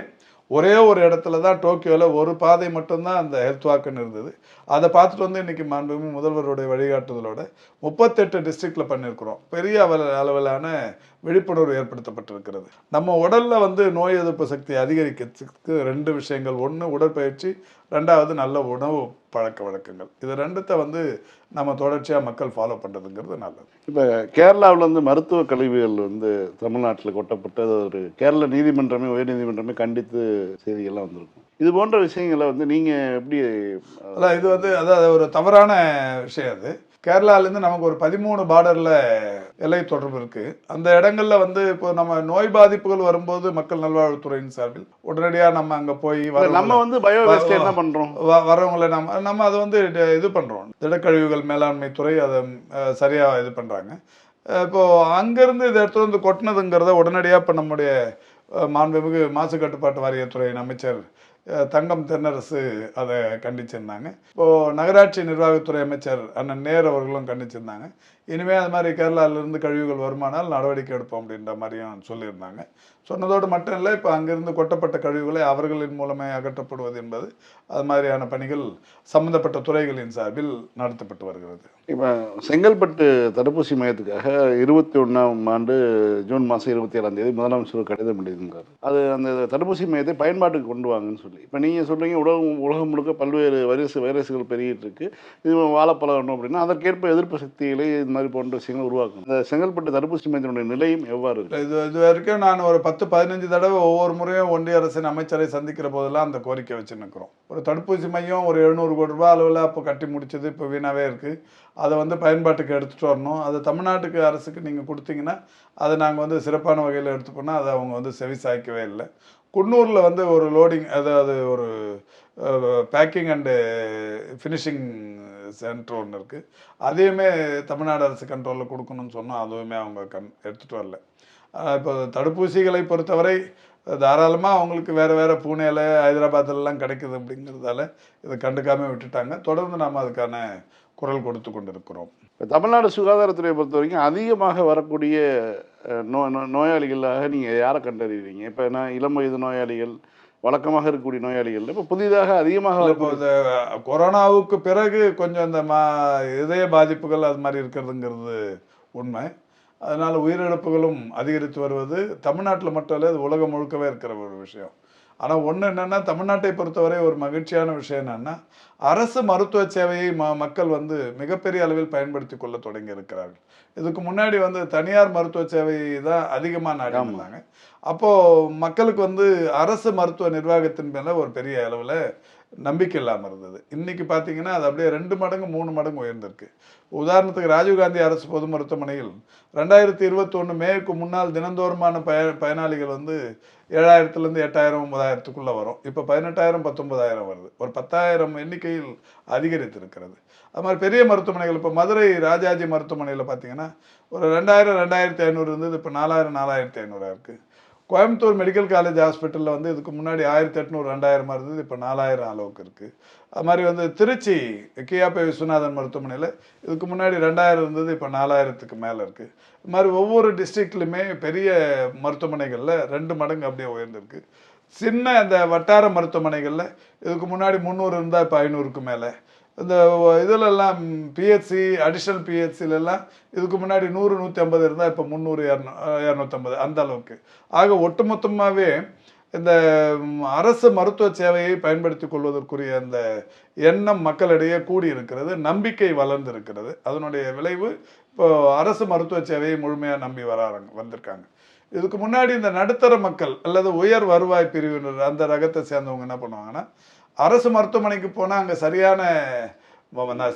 ஒரே ஒரு இடத்துல தான் டோக்கியோவில் ஒரு பாதை மட்டும்தான் அந்த ஹெல்த் வாக்குன்னு இருந்தது. அதை பார்த்துட்டு வந்து இன்றைக்கி மாண்புமிகு முதல்வருடைய வழிகாட்டுதலோட முப்பத்தெட்டு டிஸ்ட்ரிக்டில் பண்ணியிருக்கிறோம். பெரிய அளவிலான விழிப்புணர்வு ஏற்படுத்தப்பட்டிருக்கிறது. நம்ம உடலில் வந்து நோய் எதிர்ப்பு சக்தி அதிகரிக்கிறதுக்கு ரெண்டு விஷயங்கள். ஒன்று உடற்பயிற்சி ரெண்டாவது நல்ல உணவு பழக்க வழக்கங்கள். இது ரெண்டுத்த வந்து நம்ம தொடர்ச்சியாக மக்கள் ஃபாலோ பண்ணுறதுங்கிறது நல்லது. இப்போ கேரளாவில் வந்து மருத்துவ கழிவுகள் வந்து தமிழ்நாட்டில் கொட்டப்பட்டது ஒரு கேரள நீதிமன்றமே உயர் நீதிமன்றமே கண்டித்து செய்திகள்லாம் வந்திருக்கும். இது போன்ற விஷயங்களை வந்து நீங்கள் எப்படி அதான் இது வந்து அதாவது ஒரு தவறான விஷயம் அது. கேரளாலேருந்து நமக்கு ஒரு பதிமூணு பார்டரில் எல்லை தொடர்பு இருக்குது அந்த இடங்கள்ல வந்து இப்போ நம்ம நோய் பாதிப்புகள் வரும்போது மக்கள் நல்வாழ்வுத்துறையின் சார்பில் உடனடியாக நம்ம அங்கே போய் நம்ம வந்து பயோ வேஸ்ட் என்ன பண்ணுறோம் வ- வரவங்களை நம்ம நம்ம அதை வந்து இது பண்ணுறோம் திடக்கழிவுகள் மேலாண்மை துறை அதை சரியாக இது பண்ணுறாங்க இப்போ அங்கேருந்து இதை எடுத்து வந்து கொட்டினதுங்கிறத உடனடியாக இப்போ நம்முடைய மாண்புமிகு மாசு கட்டுப்பாட்டு வாரியத்துறையின் அமைச்சர் தங்கம் தென்னரசு அதை கண்டிச்சிருந்தாங்க. இப்போது நகராட்சி நிர்வாகத்துறை அமைச்சர் அண்ணன் நேர் அவர்களும் கண்டிச்சிருந்தாங்க. இனிமேல் அது மாதிரி கேரளாவிலிருந்து கழிவுகள் வருமானால் நடவடிக்கை எடுப்போம் அப்படின்ற மாதிரியும் சொல்லியிருந்தாங்க. சொன்னதோடு மட்டும் இல்லை இப்போ அங்கிருந்து கொட்டப்பட்ட கழிவுகளை அவர்களின் மூலமே அகற்றப்படுவது என்பது அது மாதிரியான பணிகள் சம்பந்தப்பட்ட துறைகளின் சார்பில் நடத்தப்பட்டு வருகிறது. இப்போ செங்கல்பட்டு தடுப்பூசி மையத்துக்காக இருபத்தி ஒன்றாம் ஆண்டு ஜூன் மாதம் இருபத்தி ஏழாம் தேதி முதலமைச்சர் கடிதம் எழுதியிருந்தார். அது அந்த தடுப்பூசி மையத்தை பயன்பாட்டுக்கு கொண்டு வாங்கன்னு சொல்லி. இப்போ நீங்கள் சொல்கிறீங்க உலகம் உலகம் முழுக்க பல்வேறு வைரஸ் வைரஸ்கள் பெருகிட்டு இருக்கு. இது வாழப்பழகணும் அப்படின்னா அதற்கேற்ப எதிர்ப்பு சக்திகளை இது மாதிரி போன்ற விஷயங்களை உருவாக்கணும். இந்த செங்கல்பட்டு தடுப்பூசி மையத்தினுடைய நிலையும் எவ்வாறு இருக்கு? இது இது வரைக்கும் நான் ஒரு பத்து பத்து பதினஞ்சு தடவை ஒவ்வொரு முறையும் ஒன்றிய அரசின் அமைச்சரை சந்திக்கிற போதெல்லாம் அந்த கோரிக்கை வச்சு நிற்கிறோம் ஒரு தடுப்பூசி மையம் ஒரு எழுநூறு கோடி ரூபாய் அளவில் அப்போ கட்டி முடிச்சது இப்போ வீணாகவே இருக்குது அதை வந்து பயன்பாட்டுக்கு எடுத்துகிட்டு வரணும். அது தமிழ்நாட்டுக்கு அரசுக்கு நீங்கள் கொடுத்தீங்கன்னா அதை நாங்கள் வந்து சிறப்பான வகையில் எடுத்துப்போனால் அதை அவங்க வந்து செவி சாய்க்கவே இல்லை. குன்னூரில் வந்து ஒரு லோடிங் அதாவது ஒரு பேக்கிங் அண்டு ஃபினிஷிங் சென்டர் ஒன்று இருக்குது அதையுமே தமிழ்நாடு அரசு கண்ட்ரோலில் கொடுக்கணும்னு சொன்னோம் அதுவுமே அவங்க கண் எடுத்துகிட்டு வரல. இப்போ தடுப்பூசிகளை பொறுத்தவரை தாராளமாக அவங்களுக்கு வேறு வேறு பூனேல ஹைதராபாத்லலாம் கிடைக்குது அப்படிங்கிறதால இதை கண்டுக்காமல் விட்டுட்டாங்க. தொடர்ந்து நாம் அதுக்கான குரல் கொடுத்து கொண்டிருக்கிறோம். இப்போ தமிழ்நாடு சுகாதாரத்துறையை பொறுத்த வரைக்கும் அதிகமாக வரக்கூடிய நோ நோயாளிகளாக நீங்கள் யாரை கண்டறிகிறீங்க? இப்போ நான் இளம் வயது நோயாளிகள் வழக்கமாக இருக்கக்கூடிய நோயாளிகள் இப்போ புதிதாக அதிகமாக இப்போ இந்த கொரோனாவுக்கு பிறகு கொஞ்சம் இந்த மா இதய பாதிப்புகள் அது மாதிரி இருக்கிறதுங்கிறது உண்மை. அதனால் உயிரிழப்புகளும் அதிகரித்து வருவது தமிழ்நாட்டில் மட்டும் இல்லை இது உலகம் முழுக்கவே இருக்கிற ஒரு விஷயம். ஆனால் ஒன்று என்னென்னா தமிழ்நாட்டை பொறுத்தவரை ஒரு மகிழ்ச்சியான விஷயம் என்னென்னா அரசு மருத்துவ சேவையை ம மக்கள் வந்து மிகப்பெரிய அளவில் பயன்படுத்தி கொள்ள தொடங்கி இருக்கிறார்கள். இதுக்கு முன்னாடி வந்து தனியார் மருத்துவ சேவை தான் அதிகமாக நாடி ஆமா. இருந்தாங்க. அப்போது மக்களுக்கு வந்து அரசு மருத்துவ நிர்வாகத்தின் மேலே ஒரு பெரிய அளவில் நம்பிக்கை இல்லாமல் இருந்தது. இன்றைக்கி பார்த்தீங்கன்னா அது அப்படியே ரெண்டு மடங்கு மூணு மடங்கு உயர்ந்திருக்கு. உதாரணத்துக்கு ராஜீவ்காந்தி அரசு பொது மருத்துவமனையில் ரெண்டாயிரத்தி இருபத்தொன்று மேற்கு முன்னால் தினந்தோறுமான பய பயனாளிகள் வந்து ஏழாயிரத்துலேருந்து எட்டாயிரம் ஒன்பதாயிரத்துக்குள்ளே வரும். இப்போ பதினெட்டாயிரம் பத்தொன்பதாயிரம் வருது. ஒரு பத்தாயிரம் எண்ணிக்கையில் அதிகரித்திருக்கிறது. அது மாதிரி பெரிய மருத்துவமனைகள் இப்போ மதுரை ராஜாஜி மருத்துவமனையில் பார்த்தீங்கன்னா ஒரு ரெண்டாயிரம் ரெண்டாயிரத்தி ஐநூறு இருந்தது. இப்போ நாலாயிரம் நாலாயிரத்தி ஐநூறாக இருக்குது கோயம்புத்தூர் மெடிக்கல் காலேஜ் ஹாஸ்பிட்டலில் வந்து இதுக்கு முன்னாடி ஆயிரத்தி எட்நூறு ரெண்டாயிரமா இருந்தது இப்போ நாலாயிரம் அளவுக்கு இருக்குது அது மாதிரி வந்து திருச்சி கேஆப்பை விஸ்வநாதன் மருத்துவமனையில் இதுக்கு முன்னாடி ரெண்டாயிரம் இருந்தது இப்போ நாலாயிரத்துக்கு மேலே இருக்குது இது மாதிரி ஒவ்வொரு டிஸ்ட்ரிக்ட்லையுமே பெரிய மருத்துவமனைகளில் ரெண்டு மடங்கு அப்படியே உயர்ந்திருக்கு. சின்ன இந்த வட்டார மருத்துவமனைகளில் இதுக்கு முன்னாடி முந்நூறு இருந்தால் இப்போ ஐநூறுக்கு மேலே. இந்த இதிலெல்லாம் பிஹெச்சி அடிஷனல் பிஹெச்சிலெல்லாம் இதுக்கு முன்னாடி நூறு நூற்றி ஐம்பது இருந்தால் இப்போ முந்நூறு இரநூ இரநூத்தம்பது அந்த அளவுக்கு. ஆக ஒட்டுமொத்தமாகவே இந்த அரசு மருத்துவ சேவையை பயன்படுத்தி கொள்வதற்குரிய அந்த எண்ணம் மக்களிடையே கூடி இருக்கிறது நம்பிக்கை வளர்ந்து இருக்கிறது அதனுடைய விளைவு இப்போ அரசு மருத்துவ சேவையை முழுமையாக நம்பி வராங்க வந்திருக்காங்க. இதுக்கு முன்னாடி இந்த நடுத்தர மக்கள் அல்லது உயர் வருவாய் பிரிவினர் அந்த ரகத்தை சேர்ந்தவங்க என்ன பண்ணுவாங்கன்னா அரசு மருத்துவமனைக்கு போனால் அங்கே சரியான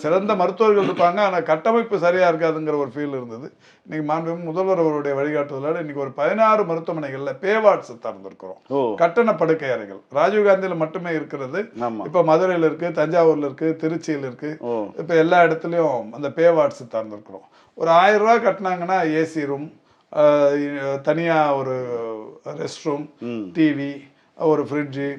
சிறந்த மருத்துவர்கள் இருப்பாங்க. ஆனால் கட்டமைப்பு சரியாக இருக்காதுங்கிற ஒரு ஃபீல் இருந்தது. இன்னைக்கு மாண்புமிகு முதல்வர் அவருடைய வழிகாட்டுதலோட இன்னைக்கு ஒரு பதினாறு மருத்துவமனைகளில் பேவார்ட்ஸ் திறந்திருக்கிறோம். கட்டண படுக்கை அறைகள். ராஜீவ்காந்தியில் மட்டுமே இருக்கிறது. இப்போ மதுரையில் இருக்கு தஞ்சாவூர்ல இருக்கு திருச்சியில் இருக்கு. ஓ. இப்போ எல்லா இடத்துலையும் அந்த பே வார்ட்ஸ் திறந்துருக்குறோம். ஒரு ஆயிரம் ரூபா கட்டினாங்கன்னா ஏசி ரூம் தனியாக ஒரு ரெஸ்ட் ரூம் டிவி ஒரு ஃப்ரிட்ஜு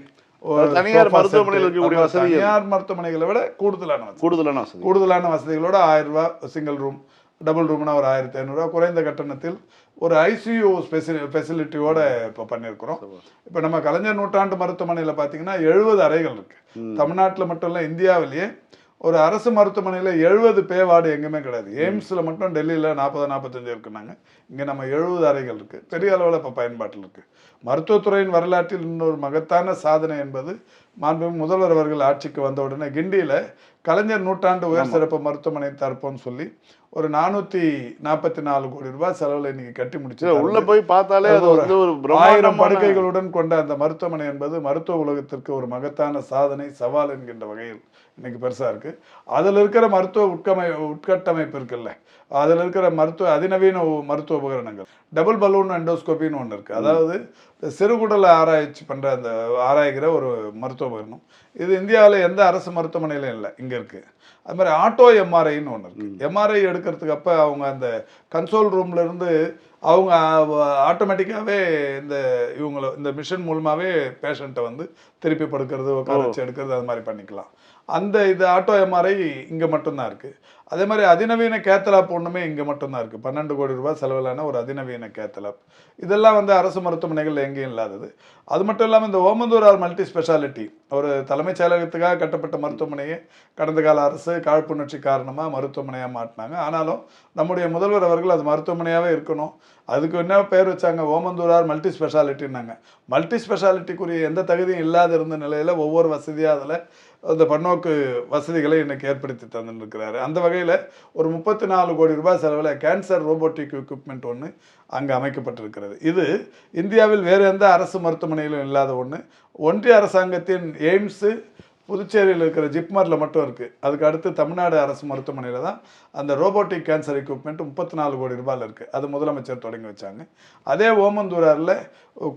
தனியார் மருத்துவமனையில் இருக்கக்கூடிய வசதிகள். தனியார் மருத்துவமனைகளை விட கூடுதலான வசதி. கூடுதலான வசதி. கூடுதலான வசதிகளோட ஆயிரம் ரூபாய் சிங்கிள் ரூம் டபுள் ரூம்னா ஒரு ஆயிரத்தி ஐநூறுரூவா குறைந்த கட்டணத்தில் ஒரு ஐசியூ ஸ்பெசிலி ஃபெசிலிட்டியோட இப்போ பண்ணியிருக்கிறோம் இப்போ நம்ம கலைஞர் நூற்றாண்டு மருத்துவமனையில் பார்த்தீங்கன்னா எழுபது அறைகள் இருக்கு. தமிழ்நாட்டில் மட்டும் இல்லை இந்தியாவிலேயே ஒரு அரசு மருத்துவமனையில் எழுபது பே வார்டு எங்கேயுமே கிடையாது. எய்ம்ஸில் மட்டும் டெல்லியில் நாற்பது நாற்பத்தஞ்சு இருக்குனாங்க. இங்கே நம்ம எழுபது அறைகள் இருக்குது பெரிய அளவில் இப்போ பயன்பாட்டில் இருக்குது மருத்துவத்துறையின் வரலாற்றில் இன்னொரு மகத்தான சாதனை என்பது மாண்புமிகு முதல்வர் அவர்கள் ஆட்சிக்கு வந்த உடனே கிண்டியில் கலைஞர் நூற்றாண்டு உயர் சிறப்பு மருத்துவமனை தரப்போம்னு சொல்லி ஒரு நானூற்றி நாற்பத்தி நாலு கோடி ரூபாய் செலவில் இன்னைக்கு கட்டி முடிச்சு உள்ள போய் பார்த்தாலே அது வந்து ஒரு ஆயிரம் படுக்கைகளுடன் கொண்ட அந்த மருத்துவமனை என்பது மருத்துவ உலகத்திற்கு ஒரு மகத்தான சாதனை சவால் என்கின்ற வகையில். இன்னைக்கு பெருசா இருக்கு. அதுல இருக்கிற மருத்துவ உட்கமை உட்கட்டமைப்பு இருக்குல்ல. அதுல இருக்கிற மருத்துவ அதிநவீன மருத்துவ உபகரணங்கள். டபுள் பலூன் எண்டோஸ்கோபின்னு ஒன்று இருக்கு. அதாவது சிறுகுடலை ஆராய்ச்சி பண்ற அந்த ஆராய்கிற ஒரு மருத்துவ உபகரணம். இது இந்தியாவில் எந்த அரசு மருத்துவமனையிலும் இல்லை. இங்க இருக்கு. அது மாதிரி ஆட்டோ எம்ஆர்ஐன்னு ஒன்று இருக்கு. எம்ஆர்ஐ எடுக்கிறதுக்கு அப்போ அவங்க அந்த கன்சோல் ரூம்ல இருந்து அவங்க ஆட்டோமேட்டிக்காகவே இந்த இவங்கள இந்த மிஷின் மூலமாகவே பேஷண்ட்டை வந்து திருப்பி படுக்கிறது உட்கார வச்சு எடுக்கிறது அது மாதிரி பண்ணிக்கலாம். அந்த இது ஆட்டோ எம்ஆர்ஐ இங்கே மட்டும்தான் இருக்குது அதே மாதிரி அதிநவீன கேத்தலாப் ஒன்றுமே இங்கே மட்டும்தான் இருக்குது பன்னெண்டு கோடி ரூபாய் செலவிலான ஒரு அதிநவீன கேத்தலாப். இதெல்லாம் வந்து அரசு மருத்துவமனைகள் எங்கேயும் இல்லாதது. அது மட்டும் இல்லாமல் இந்த ஓமந்தூரார் மல்டி ஸ்பெஷாலிட்டி ஒரு தலைமைச் செயலகத்துக்காக கட்டப்பட்ட மருத்துவமனையை கடந்த கால அரசு காழ்ப்புணர்ச்சி காரணமாக மருத்துவமனையாக மாட்டினாங்க ஆனாலும் நம்முடைய முதல்வர் அவர்கள் அது மருத்துவமனையாகவே இருக்கணும். அதுக்கு என்ன பேர் வச்சாங்க? ஓமந்தூரார் மல்டி ஸ்பெஷாலிட்டின்னாங்க. மல்டி ஸ்பெஷாலிட்டிக்குரிய எந்த தகுதியும் இல்லாத இருந்த நிலையில் ஒவ்வொரு வசதியாக அதில் அந்த பன்னோக்கு வசதிகளை இன்னைக்கு ஏற்படுத்தி தந்துருக்கிறாரு அந்த வகையில் ஒரு முப்பத்தி நாலு கோடி ரூபாய் செலவில் கேன்சர் ரோபோட்டிக் எக்யூப்மெண்ட் ஒன்று அங்கே அமைக்கப்பட்டிருக்கிறது. இது இந்தியாவில் வேறு எந்த அரசு மருத்துவமனையிலும் இல்லாத ஒன்று ஒன்றிய அரசாங்கத்தின் எய்ம்ஸு புதுச்சேரியில் இருக்கிற ஜிப்மரில் மட்டும் இருக்குது அதுக்கு அடுத்து தமிழ்நாடு அரசு மருத்துவமனையில் தான் அந்த ரோபோட்டிக் கேன்சர் எக்யூப்மெண்ட் முப்பத்தி நாலு கோடி ரூபாயில் இருக்குது அது முதலமைச்சர் தொடங்கி வச்சாங்க. அதே ஓமந்தூராரில்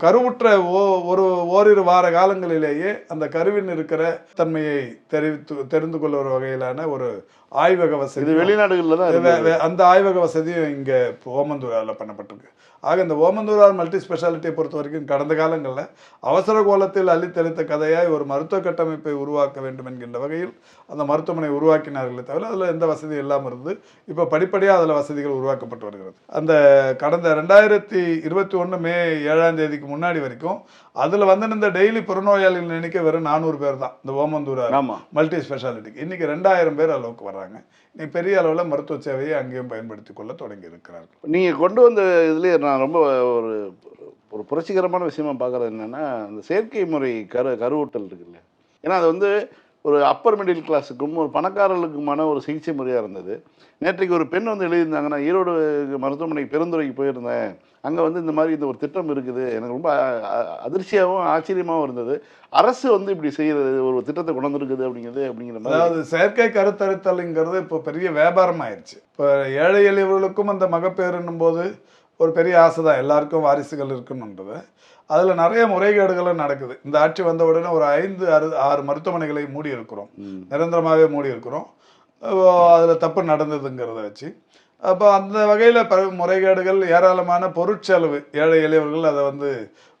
கருவுற்ற ஓ ஒரு ஓரிரு வார காலங்களிலேயே அந்த கருவின் இருக்கிற தன்மையை தெரிவித்து தெரிந்து கொள்ளுற வகையிலான ஒரு ஆய்வக வசதி வெளிநாடுகளில் தான் அந்த ஆய்வக வசதியும் இங்கே ஓமந்தூராரில் பண்ணப்பட்டிருக்கு. ஆக இந்த ஓமந்தூரார் மல்டி ஸ்பெஷாலிட்டியை பொறுத்த வரைக்கும் கடந்த காலங்களில் அவசர கோலத்தில் அள்ளித்தெளித்த கதையாய் ஒரு மருத்துவ கட்டமைப்பை உருவாக்க வேண்டும் என்கின்ற வகையில் அந்த மருத்துவமனை உருவாக்கினார்களே தவிர அதில் எந்த வசதியும் இல்லாமல் இருந்து இப்போ படிப்படியாக அதில் வசதிகள் உருவாக்கப்பட்டு வருகிறது. அந்த கடந்த ரெண்டாயிரத்தி இருபத்தி ஒன்று மே ஏழாம் தேதிக்கு முன்னாடி வரைக்கும் அதில் வந்து இந்த டெய்லி புறநோயாளிகள் எண்ணிக்கை வெறும் நானூறு பேர் தான் இந்த ஓமந்தூரார் மல்டி ஸ்பெஷாலிட்டிக்கு. இன்னைக்கு ரெண்டாயிரம் பேர் அளவுக்கு வர்றாங்க. இன்னைக்கு பெரிய அளவில் மருத்துவ சேவையை அங்கேயும் பயன்படுத்தி கொள்ள தொடங்கி இருக்கிறார்கள். நீங்கள் கொண்டு வந்த இதுலேயே நான் ரொம்ப ஒரு ஒரு புரட்சிகரமான விஷயமா பார்க்குறது என்னென்னா அந்த செயற்கை முறை கரு கருவூட்டல் இருக்குல்ல. ஏன்னா அது வந்து ஒரு அப்பர் மிடில் கிளாஸுக்கும் ஒரு பணக்காரர்களுக்குமான ஒரு சிகிச்சை முறையாக இருந்தது. நேற்றைக்கு ஒரு பெண் வந்து எழுதியிருந்தாங்க நான் ஈரோடு மருத்துவமனைக்கு பெருந்துறைக்கு போயிருந்தேன். அங்கே வந்து இந்த மாதிரி இந்த ஒரு திட்டம் இருக்குது. எனக்கு ரொம்ப அதிர்ச்சியாகவும் ஆச்சரியமாகவும் இருந்தது. அரசு வந்து இப்படி செய்கிறது ஒரு திட்டத்தை கொண்டு வந்திருக்குது அப்படிங்கிறது அப்படிங்கிற மாதிரி. அதாவது செயற்கை கருத்தரித்தலுங்கிறது இப்போ பெரிய வியாபாரம் ஆயிடுச்சு இப்போ ஏழை எளியவர்களுக்கும் அந்த மகப்பேறுன்னும் போது ஒரு பெரிய ஆசை தான் எல்லாருக்கும் வாரிசுகள் இருக்கணுன்றது. அதில் நிறைய முறைகேடுகளும் நடக்குது. இந்த ஆட்சி வந்த உடனே ஒரு ஐந்து ஆறு ஆறு மருத்துவமனைகளை மூடி இருக்கிறோம். நிரந்தரமாகவே மூடி இருக்கிறோம். அதில் தப்பு நடந்ததுங்கிறத வச்சு. அப்போ அந்த வகையில் பல முறைகேடுகள் ஏராளமான பொருட்செலவு ஏழை எளியவர்கள் அதை வந்து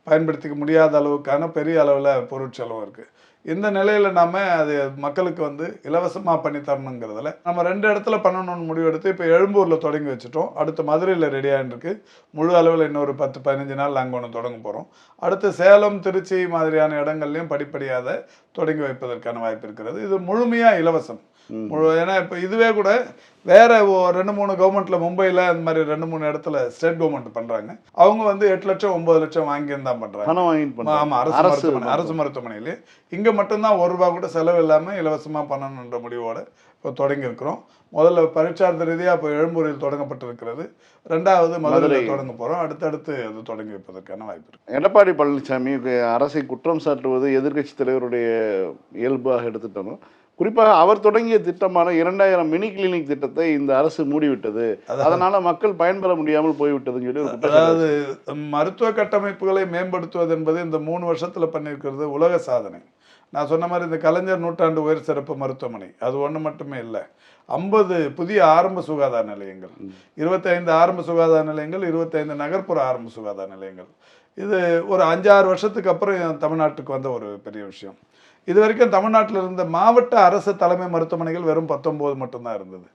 பயன்படுத்திக்க முடியாத அளவுக்கான பெரிய அளவில் பொருட்செலவு இருக்குது இந்த நிலையில் நாம் அது மக்களுக்கு வந்து இலவசமாக பண்ணி தரணுங்கிறதுல நம்ம ரெண்டு இடத்துல பண்ணணும்னு முடிவெடுத்து இப்போ எழும்பூரில் தொடங்கி வச்சுட்டோம். அடுத்து மதுரையில் ரெடி ஆகிட்டுருக்கு முழு அளவில் இன்னொரு பத்து பதினஞ்சு நாள் அங்கே ஒன்று தொடங்க போகிறோம் அடுத்து சேலம் திருச்சி மாதிரியான இடங்கள்லையும் படிப்படியாக அதை தொடங்கி வைப்பதற்கான வாய்ப்பு இருக்கிறது. இது முழுமையாக இலவசம். ஏன்னா இப்போ இதுவே கூட வேற ரெண்டு மூணு கவர்மெண்ட்ல மும்பையில் அந்த மாதிரி ரெண்டு மூணு இடத்துல ஸ்டேட் கவர்மெண்ட் பண்றாங்க. அவங்க வந்து எட்டு லட்சம் ஒன்பது லட்சம் வாங்கி தான் பண்றாங்க ஆமா, அரசு அரசு மருத்துவமனை அரசு மருத்துவமனையிலே. இங்க மட்டும்தான் ஒரு ரூபா கூட செலவு இல்லாம இலவசமா பண்ணணுன்ற முடிவோட இப்போ தொடங்கியிருக்கிறோம் முதல்ல பரீட்சார்த்த ரீதியாக இப்போ எழும்பூரில் தொடங்கப்பட்டிருக்கிறது. ரெண்டாவது மதுரையில் தொடங்க போகிறோம் அடுத்தடுத்து அது தொடங்கி வைப்பதற்கான வாய்ப்பு இருக்கு. எடப்பாடி பழனிசாமி அரசை குற்றம் சாட்டுவது எதிர்க்கட்சி தலைவருடைய இயல்பாக எடுத்துட்டோம். குறிப்பாக அவர் தொடங்கிய திட்டமான இரண்டாயிரம் மினி கிளினிக் திட்டத்தை இந்த அரசு மூடிவிட்டது. அதனால மக்கள் பயன்பெற முடியாமல் போய்விட்டதுன்னு சொல்லி அதாவது மருத்துவ கட்டமைப்புகளை மேம்படுத்துவது என்பது இந்த மூணு வருஷத்துல பண்ணியிருக்கிறது உலக சாதனை. நான் சொன்ன மாதிரி இந்த கலைஞர் நூற்றாண்டு உயர் சிறப்பு மருத்துவமனை அது ஒன்று மட்டுமே இல்லை. ஐம்பது புதிய ஆரம்ப சுகாதார நிலையங்கள் இருபத்தைந்து ஆரம்ப சுகாதார நிலையங்கள் இருபத்தைந்து நகர்ப்புற ஆரம்ப சுகாதார நிலையங்கள். இது ஒரு அஞ்சாறு வருஷத்துக்கு அப்புறம் தமிழ்நாட்டுக்கு வந்த ஒரு பெரிய விஷயம். இது வரைக்கும் தமிழ்நாட்டில் இருந்த மாவட்ட அரசு தலைமை மருத்துவமனைகள் வெறும் பத்தொம்போது மட்டும்தான் இருந்தது.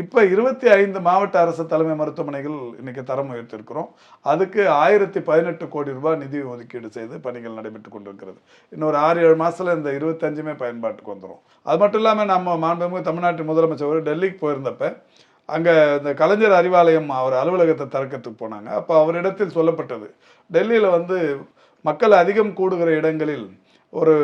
இப்போ இருபத்தி ஐந்து மாவட்ட அரசு தலைமை மருத்துவமனைகள் இன்றைக்கி தரம் உயர்த்திருக்கிறோம் அதுக்கு ஆயிரத்தி பதினெட்டு கோடி ரூபாய் நிதி ஒதுக்கீடு செய்து பணிகள் நடைபெற்று கொண்டிருக்கிறது. இன்னொரு ஆறு ஏழு மாதத்தில் இந்த இருபத்தஞ்சுமே பயன்பாட்டுக்கு வந்துடும் அது மட்டும் இல்லாமல் நம்ம மாண்புமிகு தமிழ்நாட்டின் முதலமைச்சர் ஒரு டெல்லிக்கு போயிருந்தப்ப அங்கே இந்த கலைஞர் அறிவாலயம் அவர் அலுவலகத்தை திறக்கிறதுக்கு போனாங்க. அப்போ அவரிடத்தில் சொல்லப்பட்டது டெல்லியில் வந்து மக்கள் அதிகம் கூடுகிற இடங்களில் ஒரு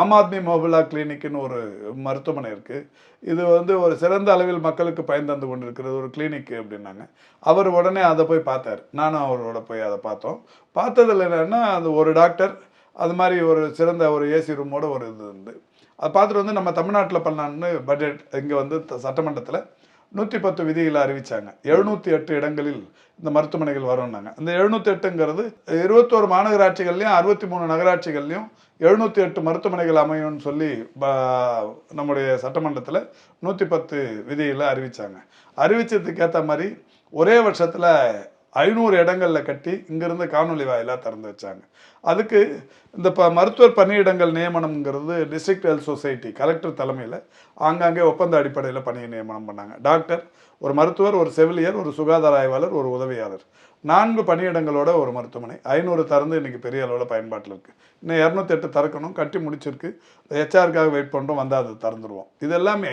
ஆம் ஆத்மி மொபிலா கிளினிக்னு ஒரு மருத்துவமனை இருக்குது இது வந்து ஒரு சிறந்த அளவில் மக்களுக்கு பயன் தந்து கொண்டிருக்கிறது ஒரு கிளினிக் அப்படின்னாங்க. அவர் உடனே அதை போய் பார்த்தார். நானும் அவரோட போய் அதை பார்த்தோம். பார்த்ததில் என்னென்னா அது ஒரு டாக்டர் அது மாதிரி ஒரு சிறந்த ஒரு ஏசி ரூமோட ஒரு இது இருந்து அதை பார்த்துட்டு வந்து நம்ம தமிழ்நாட்டில் பண்ணலான்னு பட்ஜெட் இங்கே வந்து சட்டமன்றத்தில் நூற்றி பத்து விதிகளை அறிவித்தாங்க எழுநூற்றி எட்டு இடங்களில் இந்த மருத்துவமனைகள் வரும்னாங்க. இந்த எழுநூற்றி எட்டுங்கிறது இருபத்தோரு மாநகராட்சிகள்லையும் அறுபத்தி மூணு நகராட்சிகள்லையும் எழுநூற்றி எட்டு மருத்துவமனைகள் அமையும்னு சொல்லி நம்முடைய சட்டமன்றத்தில் நூற்றி பத்து விதிகளை அறிவித்தாங்க அறிவித்ததுக்கு ஏற்ற மாதிரி ஒரே வருஷத்தில் ஐநூறு இடங்களில் கட்டி இங்கேருந்து காணொலி வாயிலாக திறந்து வச்சாங்க. அதுக்கு இந்த ப மருத்துவர் பணியிடங்கள் நியமனம்ங்கிறது டிஸ்ட்ரிக்ட் ஹெல்த் சொசைட்டி கலெக்டர் தலைமையில் ஆங்காங்கே ஒப்பந்த அடிப்படையில் பணி நியமனம் பண்ணாங்க. டாக்டர் ஒரு மருத்துவர் ஒரு செவிலியர் ஒரு சுகாதார ஆய்வாளர் ஒரு உதவியாளர். நான்கு பணியிடங்களோட ஒரு மருத்துவமனை. ஐநூறு திறந்து இன்றைக்கி பெரிய அளவில் பயன்பாட்டில் இருக்குது இன்னும் இரநூத்தெட்டு திறக்கணும் கட்டி முடிச்சிருக்கு. ஹெச்ஆருக்காக வெயிட் பண்ணுறோம் வந்தால் அது திறந்துருவோம். இது எல்லாமே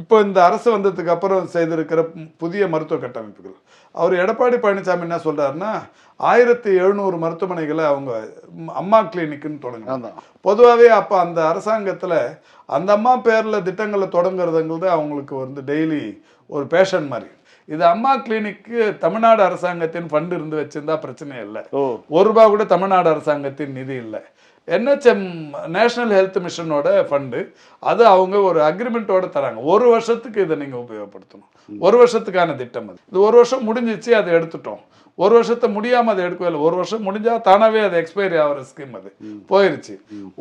இப்போ இந்த அரசு வந்ததுக்கு அப்புறம் செய்திருக்கிற புதிய மருத்துவ கட்டமைப்புகள். அவர் எடப்பாடி பழனிசாமி என்ன சொல்றாருன்னா ஆயிரத்தி எழுநூறு மருத்துவமனைகளை அவங்க அம்மா கிளினிக்னு தொடங்கினாங்க பொதுவாகவே அப்போ அந்த அரசாங்கத்தில் அந்த அம்மா பேரில் திட்டங்களை தொடங்குறதுங்கிறது அவங்களுக்கு வந்து டெய்லி ஒரு பேஷன் மாதிரி. இது அம்மா கிளினிக்கு தமிழ்நாடு அரசாங்கத்தின் ஃபண்ட் இருந்து வச்சிருந்தா பிரச்சனை இல்லை. ஒரு ரூபா கூட தமிழ்நாடு அரசாங்கத்தின் நிதி இல்லை. என்ஹெச்எம் நேஷனல் ஹெல்த் மிஷனோட ஃபண்டு அது அவங்க ஒரு அக்ரிமெண்ட்டோட தராங்க. ஒரு வருஷத்துக்கு இதை நீங்கள் உபயோகப்படுத்தணும். ஒரு வருஷத்துக்கான திட்டம் அது. இது ஒரு வருஷம் முடிஞ்சிச்சு அதை எடுத்துட்டோம். ஒரு வருஷத்தை முடியாமல் அதை எடுக்கவே இல்லை. ஒரு வருஷம் முடிஞ்சா தானாவே அது எக்ஸ்பைரி ஆகிற ஸ்கீம் அது. போயிருச்சு.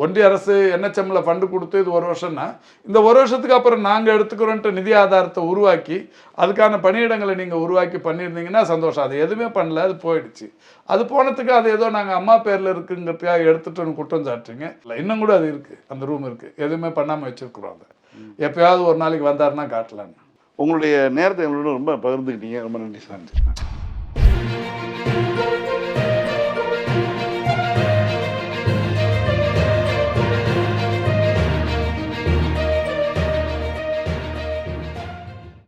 ஒன்றிய அரசு என்ஹெச்எம்ல ஃபண்டு கொடுத்து இது ஒரு வருஷம்னா இந்த ஒரு வருஷத்துக்கு அப்புறம் நாங்கள் எடுத்துக்கிறோன்ட்டு நிதி ஆதாரத்தை உருவாக்கி அதுக்கான பணியிடங்களை நீங்கள் உருவாக்கி பண்ணியிருந்தீங்கன்னா சந்தோஷம். அது எதுவுமே பண்ணல அது போயிடுச்சு. அது போனதுக்கு அது ஏதோ நாங்கள் அம்மா பேரில் இருக்குங்கிறதுக்காக எடுத்துட்டோன்னு குற்றம் சாட்டுறீங்க. இல்லை இன்னும் கூட அது இருக்குது அந்த ரூம் இருக்குது எதுவுமே பண்ணாமல் வச்சிருக்கிறோம் அதை. எப்பயாவது ஒரு நாளைக்கு வந்தாருன்னா காட்டலான்னு உங்களுடைய நேரத்தை எங்களோட ரொம்ப பகிர்ந்துக்கிட்டீங்க. ரொம்ப நன்றி சார். Música